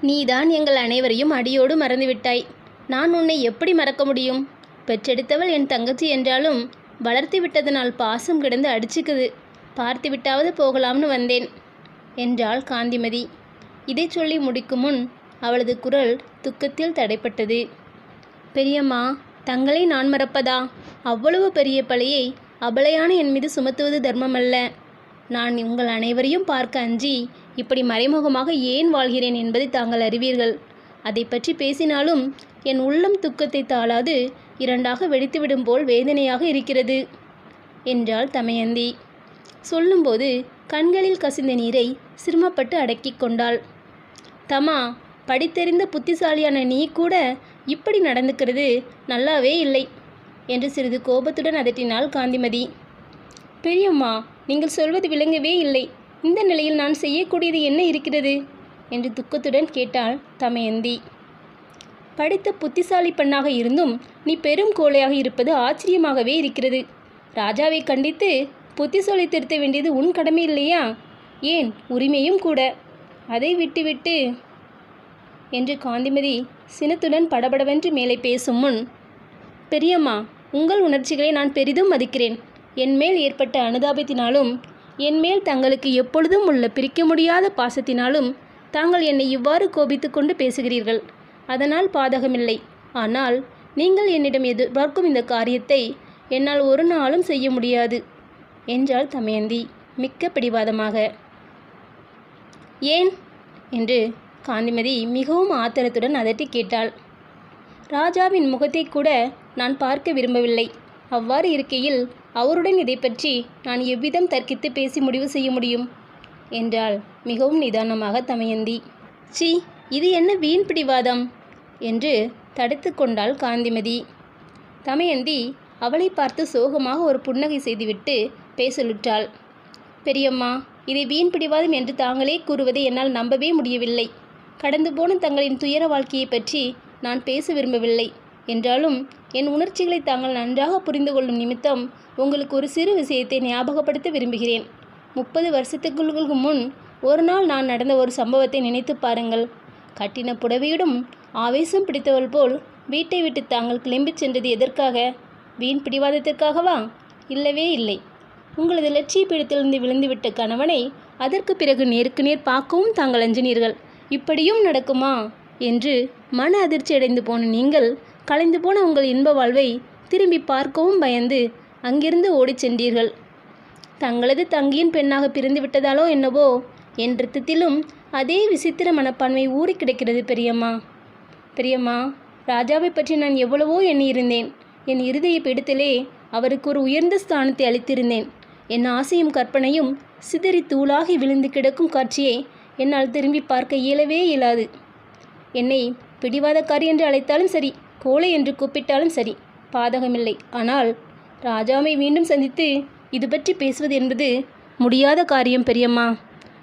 நீதான் எங்கள் அனைவரையும் அடியோடு மறந்துவிட்டாய். நான் உன்னை எப்படி மறக்க முடியும்? பெற்றெடுத்தவள் என் தங்கச்சி என்றாலும் வளர்த்து விட்டதனால் பாசம் கிடந்து அடிச்சுக்குது. பார்த்து விட்டாவது போகலாம்னு வந்தேன் என்றாள் காந்திமதி. இதை சொல்லி முடிக்கும் முன் அவளது குரல் துக்கத்தில் தடைப்பட்டது. பெரியம்மா தங்களை நான் மறப்பதா? அவ்வளவு பெரிய பழியை அபலையான என் மீது சுமத்துவது தர்மமல்ல. நான் உங்கள் அனைவரையும் பார்க்க அஞ்சி இப்படி மறைமுகமாக ஏன் வாழ்கிறேன் என்பதை தாங்கள் அறிவீர்கள். அதை பற்றி பேசினாலும் என் உள்ளம் துக்கத்தை தாளாது இரண்டாக வெடித்துவிடும் போல் வேதனையாக இருக்கிறது என்றாள் தமயந்தி. சொல்லும்போது கண்களில் கசிந்த நீரை சிரமப்பட்டு அடக்கிக் கொண்டாள். தமா படித்தெறிந்த புத்திசாலியான நீ கூட இப்படி நடந்துக்கிறது நல்லாவே இல்லை என்று சிறிது கோபத்துடன் அதட்டினாள் காந்திமதி. பெரியம்மா நீங்கள் சொல்வது விளங்கவே இல்லை. இந்த நிலையில் நான் செய்யக்கூடியது என்ன இருக்கிறது? என்று துக்கத்துடன் கேட்டாள் தமயந்தி. படித்த புத்திசாலி பெண்ணாக இருந்தும் நீ பெரும் கோழையாக இருப்பது ஆச்சரியமாகவே இருக்கிறது. ராஜாவை கண்டித்து புத்திசாலி திருத்த வேண்டியது உன் கடமை இல்லையா? ஏன்? உரிமையும் கூட. அதை விட்டுவிட்டு என்று காந்திமதி சினத்துடன் படபடவென்று மேலே பேசும் முன் பெரியம்மா உங்கள் உணர்ச்சிகளை நான் பெரிதும் மதிக்கிறேன். என்மேல் ஏற்பட்ட அனுதாபத்தினாலும் என்மேல் தங்களுக்கு எப்பொழுதும் உள்ள பிரிக்க முடியாத பாசத்தினாலும் தாங்கள் என்னை இவ்வாறு கோபித்து கொண்டு பேசுகிறீர்கள். அதனால் பாதகமில்லை. ஆனால் நீங்கள் என்னிடம் எதிர்பார்க்கும் இந்த காரியத்தை என்னால் ஒரு நாளும் செய்ய முடியாது என்றாள் தமயந்தி மிக்க பிடிவாதமாக. ஏன்? என்று காந்திமதி மிகவும் ஆத்திரத்துடன் அதட்டி கேட்டாள். ராஜாவின் முகத்தை கூட நான் பார்க்க விரும்பவில்லை. அவ்வாறு இருக்கையில் அவருடன் இதை பற்றி நான் எவ்விதம் தர்க்கித்து பேசி முடிவு செய்ய முடியும்? என்றாள். மிகவும் நிதானமாக தமயந்தி. சி இது என்ன வீண் பிடிவாதம்? என்று தடுத்து கொண்டாள் காந்திமதி. தமயந்தி அவளை பார்த்து சோகமாக ஒரு புன்னகை செய்துவிட்டு பேசலுற்றாள். பெரியம்மா இதை வீண் பிடிவாதம் என்று தாங்களே கூறுவதை என்னால் நம்பவே முடியவில்லை. கடந்து போன தங்களின் துயர வாழ்க்கையை பற்றி நான் பேச விரும்பவில்லை. என்றாலும் என் உணர்ச்சிகளை தாங்கள் நன்றாக புரிந்து கொள்ளும் நிமித்தம் உங்களுக்கு ஒரு சிறு விஷயத்தை ஞாபகப்படுத்த விரும்புகிறேன். முப்பது வருஷத்துக்கு முன் ஒரு நாள் நான் நடந்த ஒரு சம்பவத்தை நினைத்து பாருங்கள். கட்டின புடவையிடும் ஆவேசம் பிடித்தவள் போல் வீட்டை விட்டு தாங்கள் கிளம்பிச் சென்றது எதற்காக? வீண் பிடிவாதத்திற்காகவா? இல்லவே இல்லை. உங்களது லட்சிய பீடத்திலிருந்து விழுந்துவிட்ட கணவனை அதற்கு பிறகு நேருக்கு நேர் பார்க்கவும் தாங்கள் அஞ்சினீர்கள். இப்படியும் நடக்குமா? என்று மன அதிர்ச்சி அடைந்து போன நீங்கள் கலைந்து போன உங்கள் இன்ப வாழ்வை திரும்பி பார்க்கவும் பயந்து அங்கிருந்து ஓடிச் சென்றீர்கள். தங்களது தங்கியின் பெண்ணாக பிரிந்து விட்டதாலோ என்னவோ என் ரத்தத்திலும் அதே விசித்திர மனப்பான்மை ஊறி கிடக்கிறது பெரியம்மா. பெரியம்மா ராஜாவை பற்றி நான் எவ்வளவோ எண்ணியிருந்தேன். என் இருதய பிடித்திலே அவருக்கு ஒரு உயர்ந்த ஸ்தானத்தை அளித்திருந்தேன். என் ஆசையும் கற்பனையும் சிதறி தூளாகி விழுந்து கிடக்கும் காட்சியை என்னால் திரும்பி பார்க்க இயலவே இயலாது. என்னை பிடிவாதக்காரி என்று அழைத்தாலும் சரி கோழை என்று கூப்பிட்டாலும் சரி பாதகமில்லை. ஆனால் ராஜாவை மீண்டும் சந்தித்து இது பற்றி பேசுவது என்பது முடியாத காரியம் பெரியம்மா.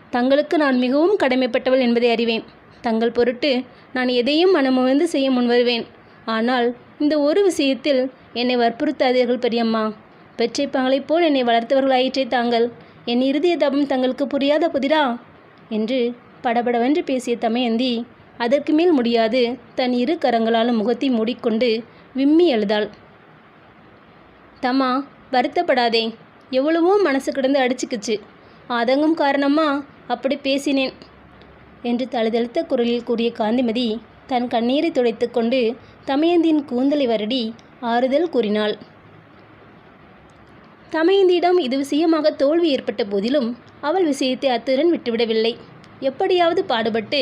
தங்களுக்கு நான் மிகவும் கடமைப்பட்டவள் என்பதை அறிவேன். தங்கள் பொருட்டு நான் எதையும் மனமுவந்து செய்ய முன்வருவேன். ஆனால் இந்த ஒரு விஷயத்தில் என்னை வற்புறுத்தாதீர்கள் பெரியம்மா. பெற்றை பங்களைப் போல் என்னை வளர்த்தவர்களாயிற்றே தாங்கள். என் இறுதிய தபம் தங்களுக்கு புரியாத புதிரா? என்று படபடவென்று பேசிய தமயந்தி அதற்கு மேல் முடியாது. தன் இரு கரங்களாலும் முகத்தை மூடிக்கொண்டு விம்மி எழுதாள் தம்மா வருத்தப்படாதே. எவ்வளவோ மனசு கிடந்து அடிச்சுக்குச்சு. அதங்கும் காரணமா அப்படி பேசினேன் என்று தழுதழுத்த குரலில் கூறிய காந்திமதி தன் கண்ணீரை துடைத்து கொண்டு தமயந்தியின் கூந்தலை வருடி ஆறுதல் கூறினாள். தமயந்தியிடம் இது விஷயமாக தோல்வி ஏற்பட்ட போதிலும் அவள் விஷயத்தை அத்துடன் விட்டுவிடவில்லை. எப்படியாவது பாடுபட்டு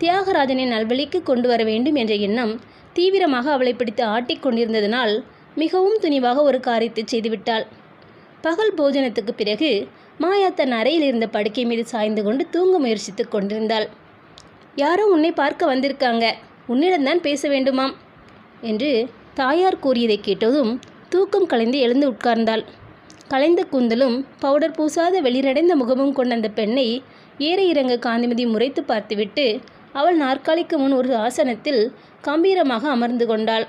தியாகராஜனை நல்வழிக்கு கொண்டு வர வேண்டும் என்ற எண்ணம் தீவிரமாக அவளை பிடித்து ஆட்டிக்கொண்டிருந்ததனால் மிகவும் துணிவாக ஒரு காரியத்தை செய்துவிட்டாள். பகல் போஜனத்துக்கு பிறகு மாயா தன் அறையில் இருந்த படுக்கை மீது சாய்ந்து கொண்டு தூங்க முயற்சித்து கொண்டிருந்தாள். யாரோ உன்னை பார்க்க வந்திருக்காங்க. உன்னிடம்தான் பேச வேண்டுமாம் என்று தாயார் கூறியதை கேட்டதும் தூக்கம் கலைந்து எழுந்து உட்கார்ந்தாள். கலைந்த கூந்தலும் பவுடர் பூசாத வெளிரடைந்த முகமும் கொண்ட அந்த பெண்ணை ஏற இறங்க காந்திமதி முறைத்து பார்த்துவிட்டு அவள் நாற்காலிக்கு முன் ஒரு ஆசனத்தில் கம்பீரமாக அமர்ந்து கொண்டாள்.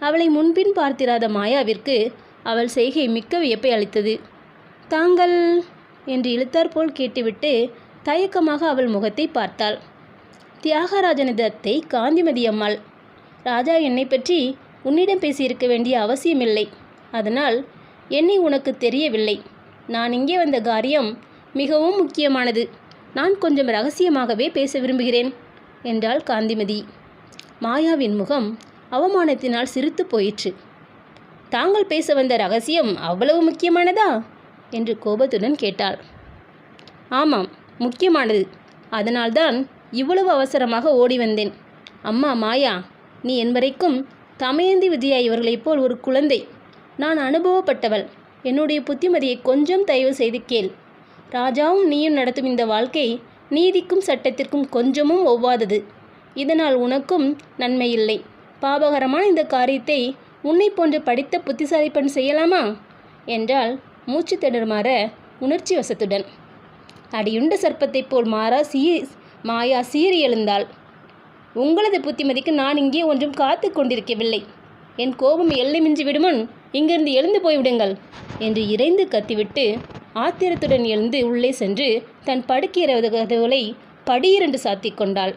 அவளை முன்பின் பார்த்திராத மாயாவிற்கு அவள் செய்கை மிக்க வியப்பை அளித்தது. தாங்கள் என்று இழுத்தாற்போல் கேட்டுவிட்டு தயக்கமாக அவள் முகத்தை பார்த்தாள். தியாகராஜனது அத்தை காந்திமதி அம்மாள் ராஜா என்னை பற்றி உன்னிடம் பேசியிருக்க வேண்டிய அவசியமில்லை. அதனால் என்னை உனக்கு தெரியவில்லை. நான் இங்கே வந்த காரியம் மிகவும் முக்கியமானது. நான் கொஞ்சம் ரகசியமாகவே பேச விரும்புகிறேன் என்றாள் காந்திமதி. மாயாவின் முகம் அவமானத்தினால் சிரித்து போயிற்று. தாங்கள் பேச வந்த ரகசியம் அவ்வளவு முக்கியமானதா? என்று கோபத்துடன் கேட்டாள். ஆமாம் முக்கியமானது. அதனால்தான் இவ்வளவு அவசரமாக ஓடி வந்தேன். அம்மா மாயா நீ என் வரைக்கும் தமயந்தி விஜயா இவர்களைப் போல் ஒரு குழந்தை. நான் அனுபவப்பட்டவள். என்னுடைய புத்திமதியை கொஞ்சம் தயவு செய்து கேள். ராஜாவும் நீயும் நடத்தும் இந்த வாழ்க்கை நீதிக்கும் சட்டத்திற்கும் கொஞ்சமும் ஒவ்வாதது. இதனால் உனக்கும் நன்மை இல்லை பாபகரமான இந்த காரியத்தை உன்னை போன்ற படித்த புத்திசாலி பெண் செய்யலாமா? என்றால் மூச்சு திணறுமாற உணர்ச்சி வசத்துடன் அடியுண்ட சர்ப்பத்தைப் போல் மாறா சீ மாயா சீறி எழுந்தாள். உங்களது புத்திமதிக்கு நான் இங்கே ஒன்றும் காத்து கொண்டிருக்கவில்லை. என் கோபம் எல்லை மிஞ்சி விடுமுன் இங்கிருந்து எழுந்து போய்விடுங்கள் என்று இறைந்து கத்திவிட்டு ஆத்திரத்துடன் எழுந்து உள்ளே சென்று தன் படுக்கிற கதவுகளை படியிரண்டு சாத்திக் கொண்டாள்.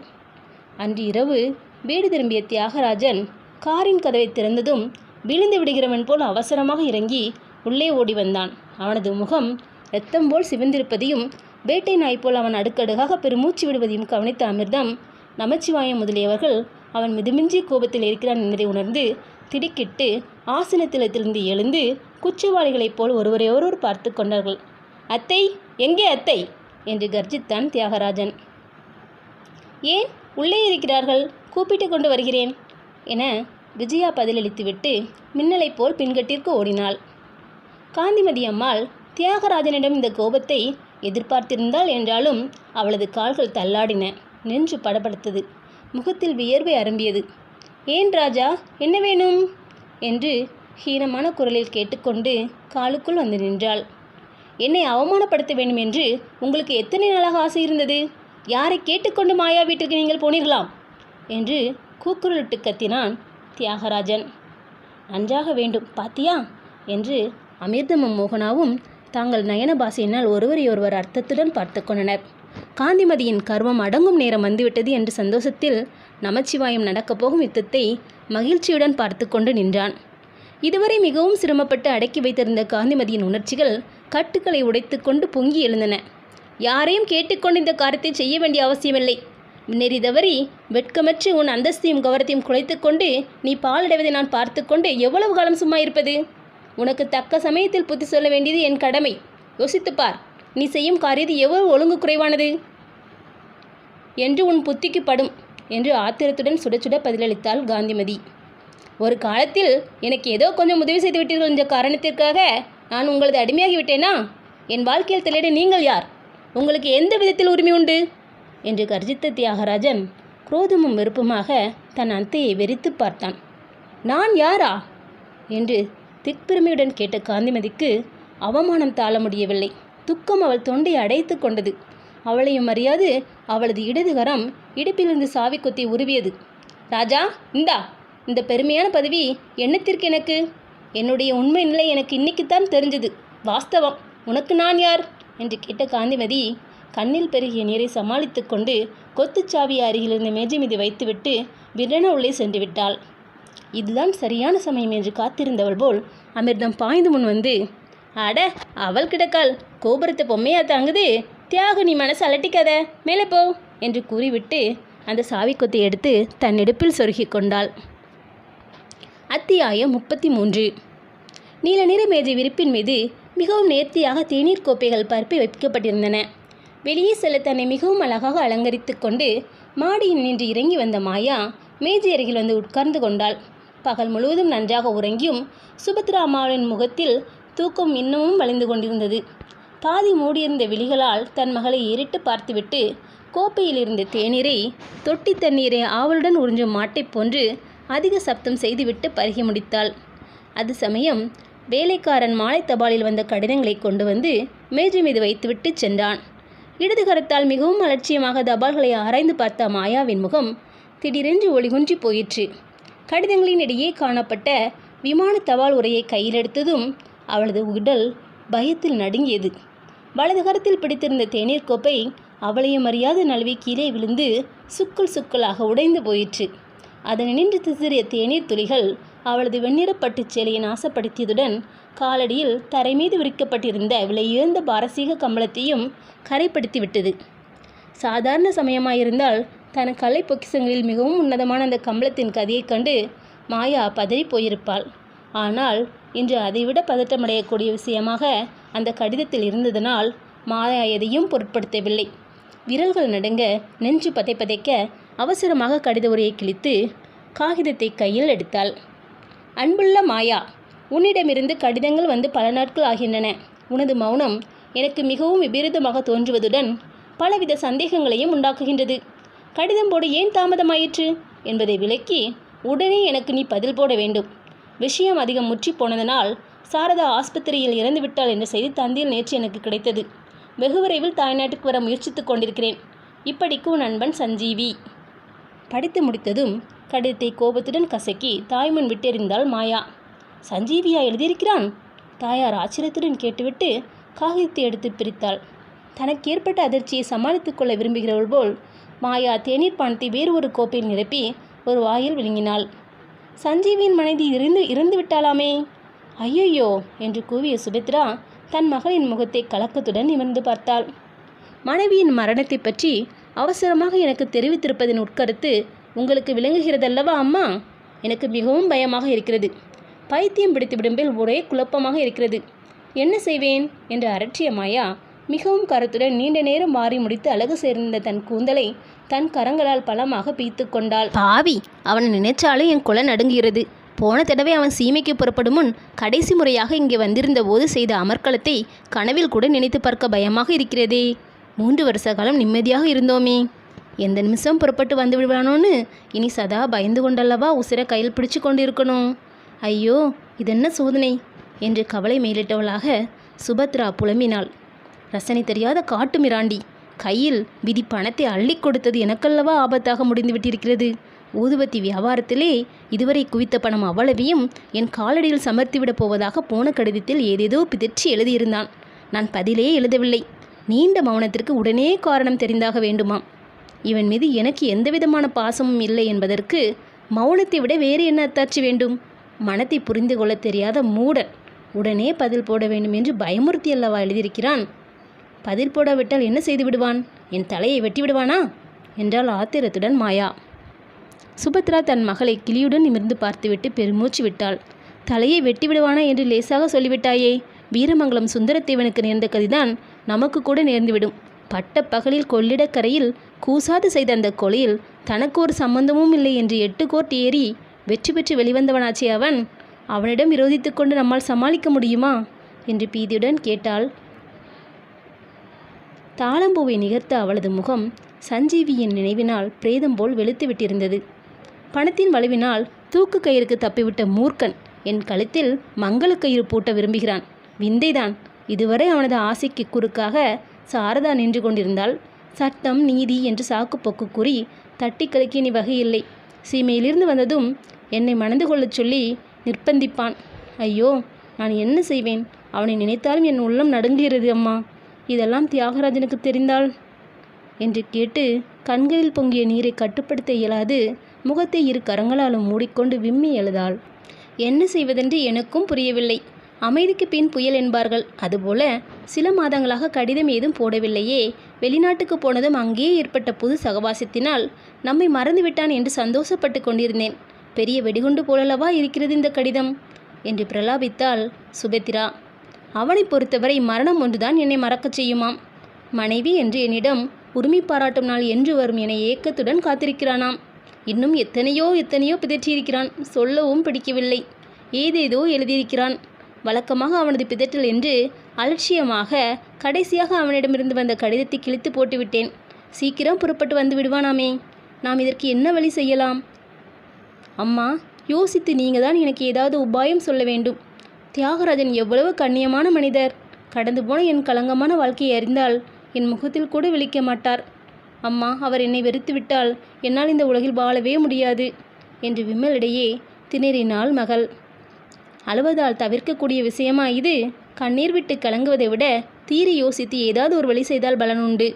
அன்று இரவு வீடு திரும்பிய தியாகராஜன் காரின் கதவை திறந்ததும் விழுந்து விடுகிறவன் போல் அவசரமாக இறங்கி உள்ளே ஓடி வந்தான். அவனது முகம் இரத்தம் போல் சிவந்திருப்பதையும் வேட்டை நாய் போல் அவன் அடுக்கடுக்காக பெருமூச்சு விடுவதையும் கவனித்த அமிர்தம் நமச்சிவாயம் முதலியவர்கள் அவன் மிதுமிஞ்சி கோபத்தில் இருக்கிறான் என்பதை உணர்ந்து திடுக்கிட்டு ஆசனத்திலிருந்து எழுந்து குற்றவாளிகளைப் போல் ஒருவரை ஒருவர் பார்த்து கொண்டார்கள். அத்தை எங்கே அத்தை என்று கர்ஜித்தான் தியாகராஜன். ஏன்? உள்ளே இருக்கிறார்கள். கூப்பிட்டு கொண்டு வருகிறேன் என விஜயா பதிலளித்துவிட்டு மின்னலைப் போல் பின்கட்டிற்கு ஓடினாள். காந்திமதி அம்மாள் தியாகராஜனிடம் இந்த கோபத்தை எதிர்பார்த்திருந்தாள் என்றாலும் அவளது கால்கள் தள்ளாடின. நெஞ்சு படபடுத்தது. முகத்தில் வியர்வை அரும்பியது. ஏன் ராஜா? என்ன வேணும் என்று ஹீனமான குரலில் கேட்டுக்கொண்டு காலுக்குள் வந்து நின்றாள். என்னை அவமானப்படுத்த வேண்டும் என்று உங்களுக்கு எத்தனை நாளாக ஆசை இருந்தது? யாரை கேட்டுக்கொண்டு மாயா வீட்டிற்கு நீங்கள் போனீர்களாம் என்று கூக்குரலிட்டு கத்தினான் தியாகராஜன். நன்றாக வேண்டும் பாத்தியா? என்று அமிர்தமும் மோகனாவும் தாங்கள் நயன பாசையினால் அர்த்தத்துடன் பார்த்து கொண்டனர். காந்திமதியின் கர்வம் அடங்கும் நேரம் வந்துவிட்டது என்ற சந்தோஷத்தில் நமச்சிவாயம் நடக்கப் போகும் யுத்தத்தை மகிழ்ச்சியுடன் பார்த்து கொண்டு நின்றான். இதுவரை மிகவும் சிரமப்பட்டு அடக்கி வைத்திருந்த காந்திமதியின் உணர்ச்சிகள் கட்டுக்களை உடைத்துக்கொண்டு பொங்கி எழுந்தன. யாரையும் கேட்டுக்கொண்டு இந்த காரியத்தை செய்ய வேண்டிய அவசியமில்லை. நெறி தவறி வெட்கமற்று உன் அந்தஸ்தையும் கவரத்தையும் குலைத்துக்கொண்டு நீ பாலடைவதை நான் பார்த்து கொண்டு எவ்வளவு காலம் சும்மா இருப்பது? உனக்கு தக்க சமயத்தில் புத்தி சொல்ல வேண்டியது என் கடமை. யோசித்துப் பார் நீ செய்யும் காரியது எவ்வளவு ஒழுங்கு குறைவானது? என்று உன் புத்திக்கு படும் என்று ஆத்திரத்துடன் சுட சுட பதிலளித்தாள் காந்திமதி. ஒரு காலத்தில் எனக்கு ஏதோ கொஞ்சம் உதவி செய்து விட்டீர்கள் என்ற காரணத்திற்காக நான் உங்களது அடிமையாகி விட்டேனா? என் வாழ்க்கையில் தலையிட நீங்கள் யார்? உங்களுக்கு எந்த விதத்தில் உரிமை உண்டு? என்று கர்ஜித்த தியாகராஜன் குரோதமும் வெறுப்புமாக தன் அத்தையை வெறித்து பார்த்தான். நான் யாரா? என்று திக்பெருமையுடன் கேட்ட காந்திமதிக்கு அவமானம் தாழ முடியவில்லை. துக்கம் அவள் தொண்டை அடைத்து கொண்டது. அவளையும் அறியாது அவளது இடதுகரம் இடுப்பிலிருந்து சாவி கொத்தி உருவியது. ராஜா இந்தா. இந்த பெருமையான பதவி என்னத்திற்கு எனக்கு? என்னுடைய உண்மை நிலை எனக்கு இன்னைக்குத்தான் தெரிஞ்சது. வாஸ்தவம். உனக்கு நான் யார்? என்று கேட்ட காந்திமதி கண்ணில் பெருகிய நீரை சமாளித்து கொண்டு கொத்துச்சாவியை அருகிலிருந்த மேஜை மீது வைத்துவிட்டு விரண உள்ளே சென்று விட்டாள். இதுதான் சரியான சமயம் என்று காத்திருந்தவள் போல் அமிர்தம் பாய்ந்து முன் வந்து அட அவள் கிடக்காள். கோபுரத்தை பொம்மையா தாங்குது? தியாகு நீ மனசு அலட்டிக்காத. மேலே போ என்று கூறிவிட்டு அந்த சாவிக்கொத்தை எடுத்து தன் இடுப்பில் சொருகி கொண்டாள். அத்தியாயம் முப்பத்தி மூன்று நீல நிற மேஜை விரிப்பின் மீது மிகவும் நேர்த்தியாக தேநீர் கோப்பைகள் பரப்பி வைக்கப்பட்டிருந்தன. வெளியே செல்ல தன்னை மிகவும் அழகாக அலங்கரித்து கொண்டு மாடியில் நின்று இறங்கி வந்த மாயா மேஜை அருகில் வந்து உட்கார்ந்து கொண்டாள். பகல் முழுவதும் நன்றாக உறங்கியும் சுபத்ரா அம்மாவின் முகத்தில் தூக்கம் இன்னமும் வளைந்து கொண்டிருந்தது. பாதி மூடியிருந்த விழிகளால் தன் மகளை ஏறிட்டு பார்த்துவிட்டு கோப்பையில் இருந்த தேநீரை தொட்டி தண்ணீரை ஆவலுடன் உறிஞ்சும் மாட்டைப் போன்று அதிக சப்தம் செய்துவிட்டு பருகி முடித்தாள். அது சமயம் வேலைக்காரன் மாலை தபாலில் வந்த கடிதங்களை கொண்டு வந்து மேஜை மீது வைத்துவிட்டு சென்றான். இடது கரத்தால் மிகவும் அலட்சியமாக தபால்களை ஆராய்ந்து பார்த்த மாயாவின் முகம் திடீரென்று ஒளிகுன்றி போயிற்று. கடிதங்களின் இடையே காணப்பட்ட விமான தபால் உரையை கையில் எடுத்ததும் அவளது உடல் பயத்தில் நடுங்கியது. வலது கரத்தில் பிடித்திருந்த தேநீர் கோப்பை அவளையும் அறியாது நழுவி கீழே விழுந்து சுக்குள் சுக்கலாக உடைந்து போயிற்று. அதனை நின்று திசிறிய தேநீர் துளிகள் அவளது வெண்ணிறப்பட்டு சேலையை நாசப்படுத்தியதுடன் காலடியில் தரை மீது விரிக்கப்பட்டிருந்த விலையுயர்ந்த பாரசீக கம்பளத்தையும் கரைப்படுத்தி விட்டது. சாதாரண சமயமாயிருந்தால் தன் கலை பொக்கிசங்களில் மிகவும் உன்னதமான அந்த கம்பளத்தின் கதையைக் கண்டு மாயா பதறி போயிருப்பாள். ஆனால் இன்று அதைவிட பதட்டமடையக்கூடிய விஷயமாக அந்த கடிதத்தில் இருந்ததனால் மாயா எதையும் பொருட்படுத்தவில்லை. விரல்கள் நடுங்க நெஞ்சு பதை பதைக்க அவசரமாக கடித உரையை கிழித்து காகிதத்தை கையில் எடுத்தாள். அன்புள்ள மாயா உன்னிடமிருந்து கடிதங்கள் வந்து பல நாட்கள் ஆகின்றன. உனது மௌனம் எனக்கு மிகவும் விபரீதமாக தோன்றுவதுடன் பலவித சந்தேகங்களையும் உண்டாக்குகின்றது. கடிதம் போட ஏன் தாமதமாயிற்று? என்பதை விளக்கி உடனே எனக்கு நீ பதில் போட வேண்டும். விஷயம் அதிகம் முற்றி போனதனால் சாரதா ஆஸ்பத்திரியில் இறந்துவிட்டாள் என்ற செய்தி தந்தியில் நேற்று எனக்கு கிடைத்தது. வெகு விரைவில் தாய்நாட்டுக்கு வர முயற்சித்துக் கொண்டிருக்கிறேன். இப்படிக்கு உன் நண்பன் சஞ்சீவி. படித்து முடித்ததும் கடிதத்தை கோபத்துடன் கசக்கி தாய்மன் விட்டெறிந்தாள் மாயா. சஞ்சீவியா எழுதியிருக்கிறான்? தாயார் ஆச்சரியத்துடன் கேட்டுவிட்டு காகிதத்தை எடுத்து பிரித்தாள். தனக்கு ஏற்பட்ட அதிர்ச்சியை சமாளித்துக் கொள்ள விரும்புகிறவள் போல் மாயா தேநீர் பானத்தை வேறு ஒரு கோப்பையில் நிரப்பி ஒரு வாயில் விழுங்கினாள். சஞ்சீவியின் மனைவி இருந்து இறந்து விட்டாளாமே? ஐயையோ என்று கூவிய சுபித்ரா தன் மகளின் முகத்தை கலக்கத்துடன் நிமிர்ந்து பார்த்தாள். மனைவியின் மரணத்தை பற்றி அவசரமாக எனக்கு தெரிவித்திருப்பதின் உட்கருத்து உங்களுக்கு விளங்குகிறதல்லவா அம்மா? எனக்கு மிகவும் பயமாக இருக்கிறது. பைத்தியம் பிடித்து விடும்பில் ஒரே குழப்பமாக இருக்கிறது. என்ன செய்வேன்? என்று அரற்றிய மாயா மிகவும் கருத்துடன் நீண்ட நேரம் மாறி முடித்து அழகு சேர்ந்த தன் கூந்தலை தன் கரங்களால் பலமாக பீத்து கொண்டாள். பாவி அவனை நினைச்சாலும் என் குல நடுங்குகிறது. போன தடவை அவன் சீமைக்கு புறப்படும் முன் கடைசி முறையாக இங்கே வந்திருந்த போது செய்த அமர்க்களத்தை கனவில் கூட நினைத்து பார்க்க பயமாக இருக்கிறதே. மூன்று வருஷ காலம் நிம்மதியாக இருந்தோமே. எந்த நிமிஷம் புறப்பட்டு வந்து விடுவானோன்னு இனி சதா பயந்து கொண்டல்லவா உசிர கையில் பிடிச்சு கொண்டு இருக்கணும் ஐயோ இதென்ன சோதனை? என்று கவலை மேலிட்டவளாக சுபத்ரா புலம்பினாள். ரசனை தெரியாத காட்டு மிராண்டி கையில் விதி பணத்தை அள்ளி கொடுத்தது எனக்கல்லவா ஆபத்தாக முடிந்துவிட்டிருக்கிறது ஊதுபத்தி வியாபாரத்திலே இதுவரை குவித்த பணம் அவ்வளவையும் என் காலடியில் சமர்த்திவிடப் போவதாக போன கடிதத்தில் ஏதேதோ பிதற்றி எழுதியிருந்தான். நான் பதிலே எழுதவில்லை. நீண்ட மௌனத்திற்கு உடனே காரணம் தெரிந்தாக வேண்டுமாம். இவன் மீது எனக்கு எந்தவிதமான பாசமும் இல்லை என்பதற்கு மௌனத்தை விட வேறு என்ன அத்தாட்சி வேண்டும்? மனத்தை புரிந்து கொள்ள தெரியாத மூடன் உடனே பதில் போட வேண்டும் என்று பயமுறுத்தி அல்லவா எழுதியிருக்கிறான்? பதில் போடாவிட்டால் என்ன செய்து விடுவான்? என் தலையை வெட்டி விடுவானா? என்றாள் ஆத்திரத்துடன் மாயா. சுபத்ரா தன் மகளை கிளியுடன் நிமிர்ந்து பார்த்துவிட்டு பெருமூச்சு விட்டாள். தலையை வெட்டி விடுவானா என்று லேசாக சொல்லிவிட்டாயே. வீரமங்கலம் சுந்தரத்தேவனுக்கு நேர்ந்த கதிதான் நமக்கு கூட நேர்ந்துவிடும். பட்ட பகலில் கொள்ளிடக்கரையில் கூசாது செய்த அந்த கொலையில் தனக்கு ஒரு சம்பந்தமும் இல்லை என்று எட்டு கோர்ட் ஏறி வெற்றி பெற்று வெளிவந்தவனாச்சே அவன். அவனிடம் விரோதித்து கொண்டு நம்மால் சமாளிக்க முடியுமா? என்று பீதியுடன் கேட்டாள். தாளம்பூவை நிகர்த்த அவளது முகம் சஞ்சீவியின் நினைவினால் பிரேதம் போல் வெளுத்து விட்டிருந்தது. பணத்தின் வலுவினால் தூக்கு கயிறுக்கு தப்பிவிட்ட மூர்க்கன் என் கழுத்தில் மங்கள கயிறு பூட்ட விரும்புகிறான். விந்தைதான். இதுவரை அவனது ஆசைக்கு குறுக்காக சாரதா நின்று கொண்டிருந்தால் சட்டம் நீதி என்று சாக்கு போக்கு கூறி தட்டி கலக்கி நீ வகையில்லை. சீமையிலிருந்து வந்ததும் என்னை மணந்து கொள்ளச் சொல்லி நிர்பந்திப்பான் ஐயோ நான் என்ன செய்வேன்? அவனை நினைத்தாலும் என் உள்ளம் நடுங்குகிறது அம்மா. இதெல்லாம் தியாகராஜனுக்கு தெரிந்தால் என்று கேட்டு கண்களில் பொங்கிய நீரை கட்டுப்படுத்த இயலாது முகத்தை இரு கரங்களாலும் மூடிக்கொண்டு விம்மி எழுதாள். என்ன செய்வதென்று எனக்கும் புரியவில்லை. அமைதிக்கு பின் புயல் என்பார்கள். அதுபோல சில மாதங்களாக கடிதம் ஏதும் போடவில்லையே. வெளிநாட்டுக்கு போனதும் அங்கேயே ஏற்பட்ட புது சகவாசத்தினால் நம்மை மறந்துவிட்டான் என்று சந்தோஷப்பட்டு கொண்டிருந்தேன். பெரிய வெடிகுண்டு போலல்லவா இருக்கிறது இந்த கடிதம்? என்று பிரலாபித்தாள் சுபத்ரா. அவனை பொறுத்தவரை மரணம் ஒன்றுதான் என்னை மறக்கச் செய்யுமாம். மனைவி என்று என்னிடம் உரிமை பாராட்டும் நாள் என்று வரும் என ஏக்கத்துடன் காத்திருக்கிறானாம். இன்னும் எத்தனையோ எத்தனையோ பிதற்றியிருக்கிறான். சொல்லவும் பிடிக்கவில்லை. ஏதேதோ எழுதியிருக்கிறான். வழக்கமாக அவனது பிதற்றல் என்று அலட்சியமாக கடைசியாக அவனிடமிருந்து வந்த கடிதத்தை கிழித்து போட்டுவிட்டேன். சீக்கிரம் புறப்பட்டு வந்து விடுவானாமே. நாம் இதற்கு என்ன வழி செய்யலாம்? அம்மா யோசித்து நீங்கள் தான் எனக்கு ஏதாவது உபாயம் சொல்ல வேண்டும். தியாகராஜன் எவ்வளவு கண்ணியமான மனிதர். கடந்து போன என் களங்கமான வாழ்க்கையை அறிந்தால் என் முகத்தில் கூட விழிக்க மாட்டார். அம்மா அவர் என்னை வெறுத்து விட்டால் என்னால் இந்த உலகில் வாழவே முடியாது. என்று விம்மலிடையே திணறினாள் மகள். அழுவதால் தவிர்க்கக்கூடிய விஷயமா இது? கண்ணீர் விட்டு கலங்குவதை விட தீரி யோசித்து ஏதாவது ஒரு வழி செய்தால் பலனுண்டு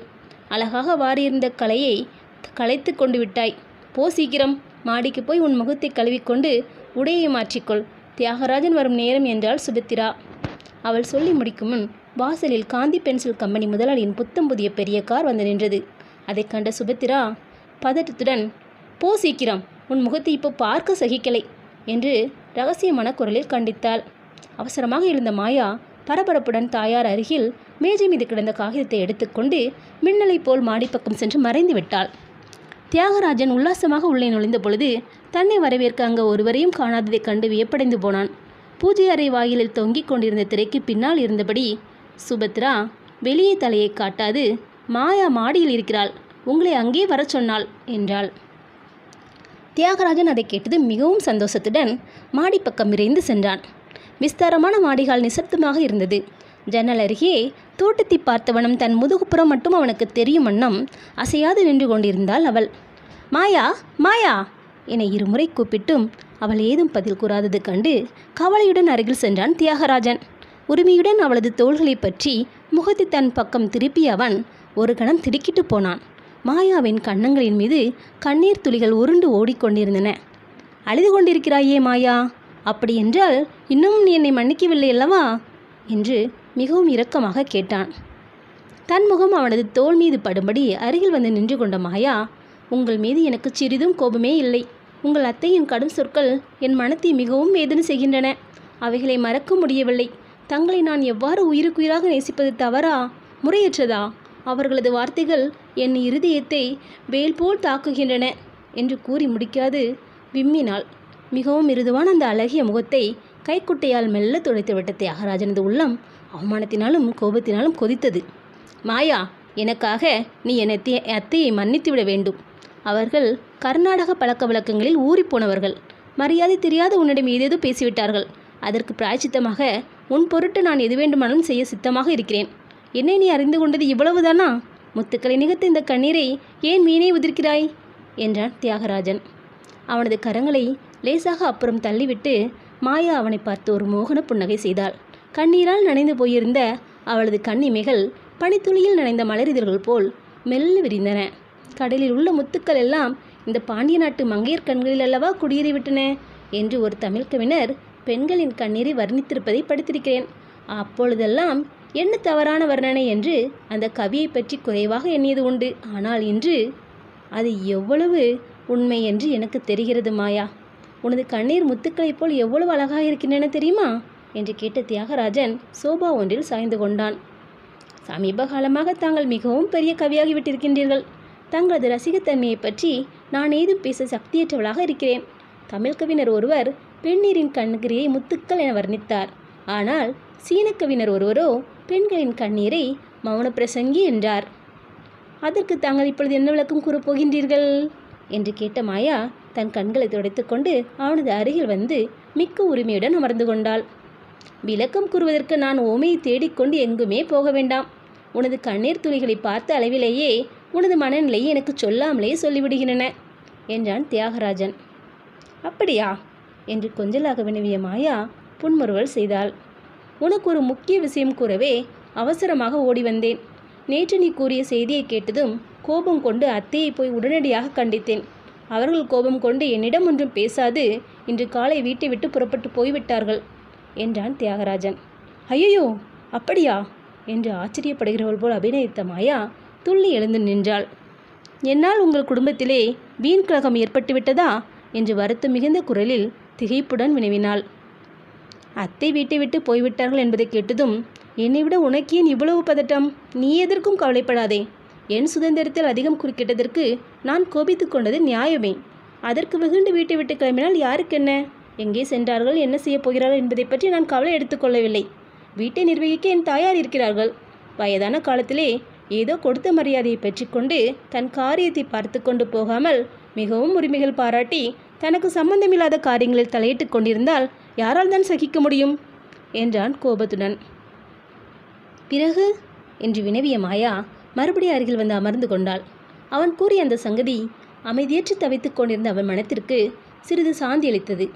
அழகாக வாரியிருந்த கலையை கலைத்து கொண்டு விட்டாய். போ சீக்கிரம். மாடிக்கு போய் உன் முகத்தை கழுவிக்கொண்டு உடையை மாற்றிக்கொள். தியாகராஜன் வரும் நேரம் என்றாள் சுபத்திரா. அவள் சொல்லி முடிக்கும் முன் வாசலில் காந்தி பென்சில் கம்பெனி முதலாளியின் புத்தம் புதிய பெரிய கார் வந்து நின்றது. அதைக் கண்ட சுபத்திரா பதட்டத்துடன் போ சீக்கிரம். உன் முகத்தை இப்போ பார்க்க சகிக்கலை என்று ரகசியமான குரலில் கண்டித்தாள். அவசரமாக எழுந்த மாயா பரபரப்புடன் தாயார் அருகில் மேஜை மீது கிடந்த காகிதத்தை எடுத்துக்கொண்டு மின்னலைப் போல் மாடிப்பக்கம் சென்று மறைந்து விட்டாள். தியாகராஜன் உல்லாசமாக உள்ளே நுழைந்த பொழுது தன்னை வரவேற்க அங்கே ஒருவரையும் காணாததைக் கண்டு வியப்படைந்து போனான். பூஜை அறை வாயிலில் தொங்கிக் கொண்டிருந்த திரைக்கு பின்னால் இருந்தபடி சுபத்ரா வெளியே தலையை காட்டாது மாயா மாடியில் இருக்கிறாள். உங்களை அங்கே வரச் சொன்னாள் என்றாள். தியாகராஜன் அதை கேட்டது மிகவும் சந்தோஷத்துடன் மாடிப்பக்கம் விரைந்து சென்றான். விஸ்தாரமான மாடிகால் நிசப்தமாக இருந்தது. ஜன்னல் அருகே தோட்டத்தை பார்த்தவனும் தன் முதுகுப்புறம் மட்டும் அவனுக்கு தெரியும் வண்ணம் அசையாது நின்று கொண்டிருந்தாள் அவள். மாயா மாயா! என இருமுறை கூப்பிட்டும் அவள் ஏதும் பதில் கூறாதது கண்டு கவலையுடன் அருகில் சென்றான் தியாகராஜன். உரிமையுடன் அவளது தோள்களை பற்றி முகத்தை தன் பக்கம் திருப்பிய அவன் ஒரு கணம் திடுக்கிட்டு போனான். மாயாவின் கன்னங்களின் மீது கண்ணீர் துளிகள் உருண்டு ஓடிக்கொண்டிருந்தன. அழுது கொண்டிருக்கிறாயே மாயா அப்படியென்றால் இன்னும் நீ என்னை மன்னிக்கவில்லை அல்லவா? என்று மிகவும் இரக்கமாக கேட்டான். தன் முகம் அவனது தோள் மீது படும்படி அருகில் வந்து நின்று கொண்ட மாயா உங்கள் மீது எனக்கு சிறிதும் கோபமே இல்லை. உங்கள் அத்தையின் கடும் சொற்கள் என் மனத்தை மிகவும் வேதனை செய்கின்றன. அவைகளை மறக்க முடியவில்லை. தங்களை நான் எவ்வாறு உயிருக்குயிராக நேசிப்பது தவறா? முறையற்றதா? அவர்களது வார்த்தைகள் என் இருதயத்தை வேல் போல் தாக்குகின்றன என்று கூறி முடிக்காது விம்மினாள். மிகவும் மிருதுவான அந்த அழகிய முகத்தை கைக்குட்டையால் மெல்ல துடைத்துவிட்ட தியாகராஜனது உள்ளம் அவமானத்தினாலும் கோபத்தினாலும் கொதித்தது. மாயா எனக்காக நீ என் அத்தையை அத்தையை மன்னித்துவிட வேண்டும். அவர்கள் கர்நாடக பழக்க வழக்கங்களில் ஊறிப்போனவர்கள் மரியாதை தெரியாத உன்னிடம் ஏதேதோ பேசிவிட்டார்கள். அதற்கு பிராய்ச்சித்தமாக உன் பொருட்டு நான் எது வேண்டுமானாலும் செய்ய சித்தமாக இருக்கிறேன். என்னை நீ அறிந்து கொண்டது இவ்வளவுதானா? முத்துக்களை நிகழ்த்த இந்த கண்ணீரை ஏன் மீனை உதிர்க்கிறாய்? என்றான் தியாகராஜன். அவனது கரங்களை லேசாக அப்புறம் தள்ளிவிட்டு மாயா அவனை பார்த்து ஒரு மோகன புன்னகை செய்தாள். கண்ணீரால் நனைந்து போயிருந்த அவளது கண்ணிமைகள் பனித்துளியில் நனைந்த மலரிதழ்கள் போல் மெல்ல விரிந்தன. கடலில் உள்ள முத்துக்கள் எல்லாம் இந்த பாண்டிய நாட்டு மங்கையர் கண்களில் அல்லவா குடியேறிவிட்டன என்று ஒரு தமிழ் கவிஞர் பெண்களின் கண்ணீரை வர்ணித்திருப்பதை படித்திருக்கிறேன். அப்பொழுதெல்லாம் என்ன தவறான வர்ணனை என்று அந்த கவியை பற்றி குறைவாக எண்ணியது உண்டு. ஆனால் இன்று அது எவ்வளவு உண்மை என்று எனக்கு தெரிகிறது மாயா. உனது கண்ணீர் முத்துக்களைப் போல் எவ்வளவு அழகாக இருக்கின்றன தெரியுமா? என்று கேட்ட தியாகராஜன் சோபா ஒன்றில் சாய்ந்து கொண்டான். சமீப காலமாக தாங்கள் மிகவும் பெரிய கவியாகிவிட்டிருக்கின்றீர்கள் தங்களது ரசிகத்தன்மையை பற்றி நான் ஏதும் பேச சக்தியற்றவளாக இருக்கிறேன். தமிழ் கவிஞர் ஒருவர் பெண்ணீரின் கண்கிரியை முத்துக்கள் என வர்ணித்தார். ஆனால் சீன கவிஞர் ஒருவரோ பெண்களின் கண்ணீரை மௌன பிரசங்கி என்றார். அதற்கு தாங்கள் இப்பொழுது என்ன விளக்கம் கூறப்போகின்றீர்கள் என்று கேட்ட மாயா தன் கண்களை துடைத்துக்கொண்டு அவனது அருகில் வந்து மிக்க உரிமையுடன் அமர்ந்து கொண்டாள். விளக்கம் கூறுவதற்கு நான் ஓமையை தேடிக்கொண்டு எங்குமே போக வேண்டாம். உனது கண்ணீர் துளிகளை பார்த்த அளவிலேயே உனது மனநிலையை எனக்கு சொல்லாமலே சொல்லிவிடுகின்றன என்றான் தியாகராஜன். அப்படியா? என்று கொஞ்சலாக வினவிய மாயா புன்முறுவல் செய்தாள். உனக்கு ஒரு முக்கிய விஷயம் கூறவே அவசரமாக ஓடி வந்தேன் நேற்று நீ கூறிய செய்தியை கேட்டதும் கோபம் கொண்டு அத்தையை போய் உடனடியாக கண்டித்தேன். அவர்கள் கோபம் கொண்டு என்னிடம் ஒன்றும் பேசாது இன்று காலை வீட்டை விட்டு புறப்பட்டு போய்விட்டார்கள் என்றான் தியாகராஜன். ஐயோ அப்படியா? என்று ஆச்சரியப்படுகிறவள் போல் அபிநயித்த மாயா துள்ளி எழுந்து நின்றாள். என்னால் உங்கள் குடும்பத்திலே வீண் கழகம் ஏற்பட்டு விட்டதா என்று வருத்தம் மிகுந்த குரலில் திகைப்புடன் வினவினாள். அத்தை வீட்டை விட்டு போய்விட்டார்கள் என்பதை கேட்டதும் என்னை விட உனக்கு ஏன் இவ்வளவு பதட்டம்? நீ எதற்கும் கவலைப்படாதே என் சுதந்திரத்தில் அதிகம் குறுக்கிட்டதற்கு நான் கோபித்து கொண்டது நியாயமே. அதற்கு வெகுண்டு வீட்டை விட்டு கிளம்பினால் யாருக்கு என்ன? எங்கே சென்றார்கள்? என்ன செய்யப் போகிறார்கள்? என்பதை பற்றி நான் கவலை எடுத்துக்கொள்ளவில்லை வீட்டை நிர்வகிக்க என் தாயார் இருக்கிறார்கள். வயதான காலத்திலே ஏதோ கொடுத்த மரியாதையை பெற்றுக்கொண்டு தன் காரியத்தை பார்த்து கொண்டு போகாமல் மிகவும் உரிமைகள் பாராட்டி தனக்கு சம்பந்தமில்லாத காரியங்களில் தலையிட்டு கொண்டிருந்தால் யாரால் தான் சகிக்க முடியும்? என்றான் கோபத்துடன். பிறகு? என்று வினவிய மாயா மறுபடி அருகில் வந்து அமர்ந்து கொண்டாள். அவன் கூறிய அந்த சங்கதி அமைதியற்று தவித்துக் கொண்டிருந்த அவன் மனத்திற்கு சிறிது சாந்தி அளித்தது.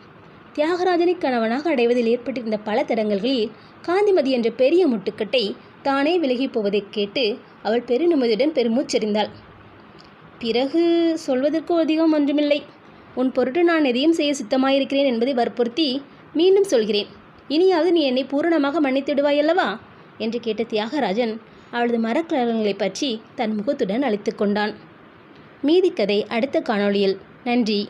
தியாகராஜனை கணவனாக அடைவதில் ஏற்பட்டிருந்த பல தடங்கல்களில் காந்திமதி என்ற பெரிய முட்டுக்கட்டை தானே விலகிப் போவதைக் கேட்டு அவள் பெருநிம்மதியுடன் பெருமூச்செறிந்தாள். பிறகு சொல்வதற்கு அதிகம் ஒன்றுமில்லை. உன் பொருட்டு நான் எதையும் செய்ய சித்தமாயிருக்கிறேன் என்பதை வற்புறுத்தி மீண்டும் சொல்கிறேன். இனியாவது நீ என்னை பூரணமாக மன்னித்திடுவாய் அல்லவா? என்று கேட்ட தியாகராஜன் அவளது மரக்கலங்களை பற்றி தன் முகத்துடன் அழைத்து கொண்டான். மீதி கதை அடுத்த காணொளியில். நன்றி.